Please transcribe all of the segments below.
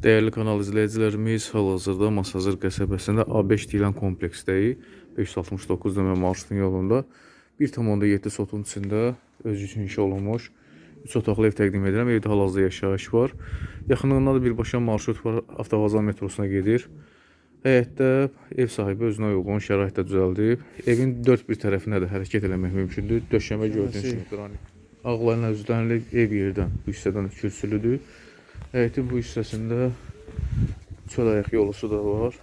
Değerli kanal izləyicilərimiz, hal-hazırda Masazır qəsəbəsində A5 deyilən kompleksdəyik. 569 nömrə marşrutun yolunda 1,7 sotun içində öz üçün inşa olunmuş 3 otaqlı ev təqdim edirəm. Evdə hal-hazırda yaşayış var. Yaxınlığında da birbaşa marşrut var, Avtovazan metrosuna gedir. Həyətdə ev sahibi özünə uyğun şəraitdə düzəldib. Evin dörd bir tərəfinə də hərəkət eləmək mümkündür. Döşəmə gördüyünüz kimi qranit. Ağlarla üzlənilib ev yerdən bu hissədən də kürsülüdür. Həyətin bu hissəsində çöl ayaq yolusu da var.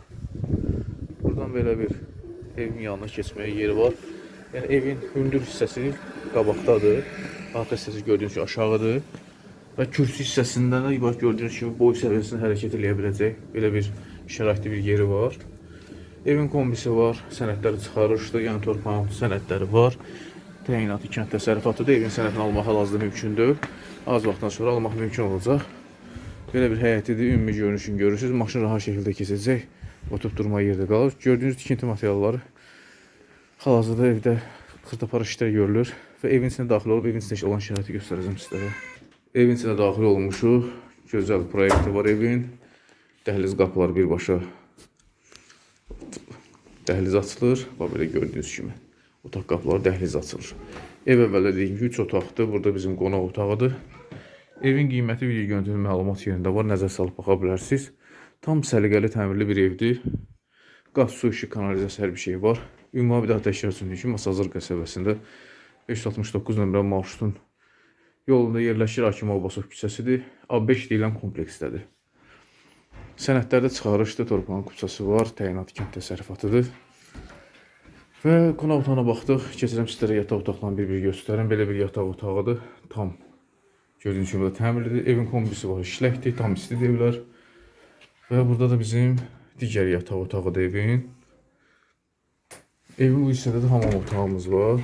Buradan belə bir evin yanına keçməyə yeri var. Yəni evin hündür hissəsi qabaqdadır. Arxa hissəsi gördüyünüz kimi aşağıdır. Və kürsü hissəsində də bax gördüyünüz boy səviyyəsində hərəkət eləyə biləcək bir şəraitli bir yeri var. Evin kombisi var, sənədləri çıxarışdır, yəni torpağın sənədləri var. Təyinatı kənd təsərrüfatıdır. Evin sənədini almaq hal-hazırda mümkündür. Az vaxtdan sonra almaq mümkün olacaq. Belə bir həyətidir, ümumi görünüşünü görürsünüz. Maşın rahat şəkildə keçəcək. Oturub durma yerdə qalır. Gördüyünüz tikinti materialları hal-hazırda evdə xırtapara işlər görülür və evin içinə daxil olub evin içində olan şəraiti göstərəcəm sizlərə. Evin içinə daxil olmuşuq. Gözəl proyekti var evin. Dəhliz qapıları birbaşa dəhliz açılır. Bax belə gördüyünüz kimi. Otaq qapıları dəhliz açılır. Ev əvvəldə dediyim kimi 3 otaqdır. Burada bizim qonaq otağıdır. Evin qiyməti video görüntülü məlumat yerində var. Nəzər salıb baxa bilərsiniz. Tam səliqəli təmirli bir evdir. Qaz, su, işıq, kanalizasiya hər bir şey var. Ümumi bir daha təkrar üçün ki, Masazır qəsəbəsində 569 nömrə marşrutun yolunda yerləşir Hakim Abbasov küçəsidir. A5 deyilən kompleksdədir. Sənədlərdə çıxarışdır, torpağın kupçası var, təyinat kənd təsərrüfatıdır. Və qonaq otağına baxdıq. Keçirəm sizlərə yataq otaqlarını bir-bir göstərim. Belə bir yataq otağıdır. Tam gördüyünüz kimi burada təmirlidir. Evin kombisi var, işləkdir, tam istidir evlər. Və burada da bizim digər yataq otağıdır evin. Evin bu hissədə də hamam otağımız var.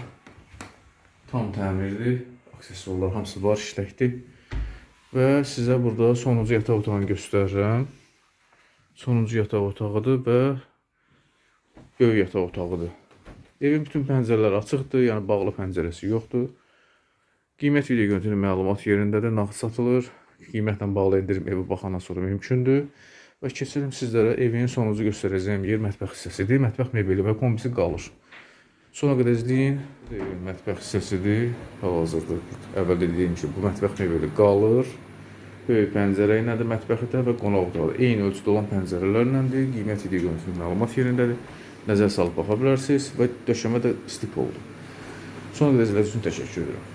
Tam təmirli, aksesuarlar hamısı var, işləkdir. Və sizə burada sonuncu yataq otağını göstərirəm. Sonuncu yataq otağıdır və böyük yataq otağıdır. Evin bütün pəncərələri açıqdır, yəni bağlı pəncərəsi yoxdur. Qiymət video görüntülü məlumat yerindədir, nağd satılır. Qiymətlə bağlı endirim evi baxandan sonra mümkündür. Və keçirim sizlərə evin sonuncu göstərəcəyim yer mətbəx hissəsidir. Mətbəx mebeli və kombisi qalır. Sona qədər izləyin. Mətbəx hissəsidir. Hal-hazırda əvvəldə dediyim kimi bu mətbəx mebeli qalır. Böyük pəncərə iləndir mətbəxdə və qonaq otağı. Eyni ölçüdə olan pəncərələrləndir. Qiymət video görüntülü məlumat yerindədir. Nəzər salıb baxa bilərsiniz və döşəmə də stik oldu. Qədər izlədiyiniz üçün təşəkkür edirəm.